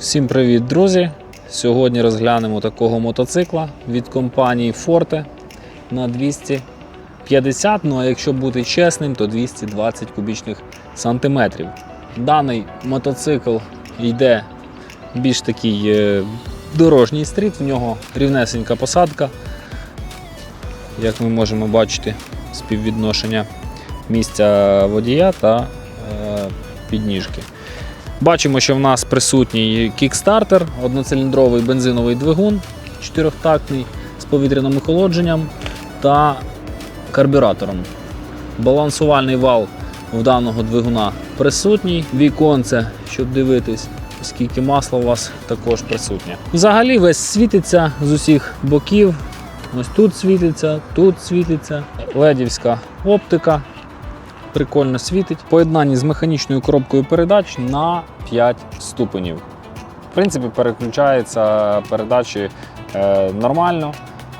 Всім привіт, друзі! Сьогодні розглянемо такого мотоцикла від компанії Forte на 250, ну а якщо бути чесним, то 220 кубічних сантиметрів. Даний мотоцикл йде більш такий е, дорожній стріт, в нього рівнесенька посадка. Як ми можемо бачити, співвідношення місця водія та е, підніжки. Бачимо, що в нас присутній кікстартер, одноциліндровий бензиновий двигун, чотирьохтактний з повітряним охолодженням та карбюратором. Балансувальний вал в даного двигуна присутній, віконце, щоб дивитись, скільки масла у вас також присутнє. Взагалі весь світиться з усіх боків. Ось тут світиться, тут світиться. Ледівська оптика, прикольно світить. Поєднанні з механічною коробкою передач на 5 ступенів. В принципі, переключаються передачі е, нормально,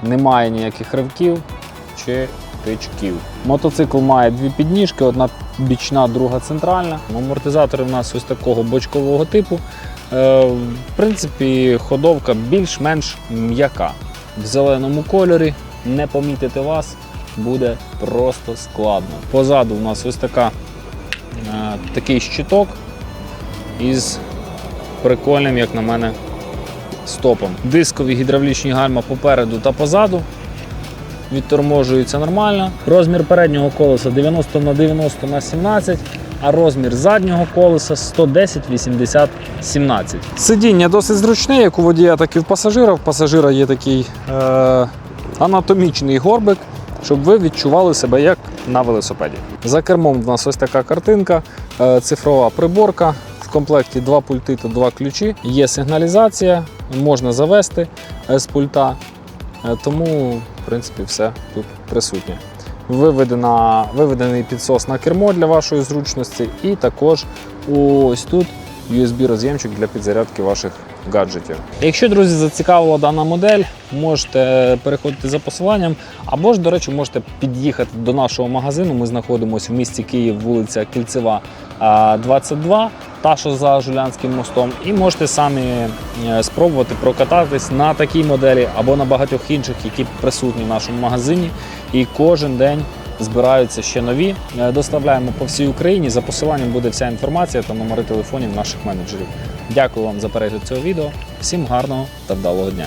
немає ніяких ривків чи тичків. Мотоцикл має дві підніжки, одна бічна, друга центральна. Амортизатори в нас ось такого бочкового типу. Е, в принципі, ходовка більш-менш м'яка. В зеленому кольорі не помітити вас буде просто складно. Позаду у нас ось така, е, такий щиток із прикольним, як на мене, стопом. Дискові гідравлічні гальма попереду та позаду. Відторможуються нормально. Розмір переднього колеса 90 на 90 на 17, а розмір заднього колеса 110 80 17. Сидіння досить зручне, як у водія, так і в пасажира. В пасажира є такий е, анатомічний горбик, щоб ви відчували себе як на велосипеді. За кермом в нас ось така картинка, е, цифрова приборка. В комплекті два пульти та два ключі. Є сигналізація, можна завести з пульта. Е, Тому, в принципі, все тут присутнє. Виведена, виведений підсос на кермо для вашої зручності, і також ось тут USB-роз'ємчик для підзарядки ваших гаджетів. Якщо, друзі, зацікавила дана модель, можете переходити за посиланням, або ж, до речі, можете під'їхати до нашого магазину. Ми знаходимося в місті Київ, вулиця Кільцева, 22, та що за Жулянським мостом, і можете самі е, спробувати прокататись на такій моделі або на багатьох інших, які присутні в нашому магазині. І кожен день збираються ще нові. Е, Доставляємо по всій Україні. За посиланням буде вся інформація та номери телефонів наших менеджерів. Дякую вам за перегляд цього відео. Всім гарного та вдалого дня!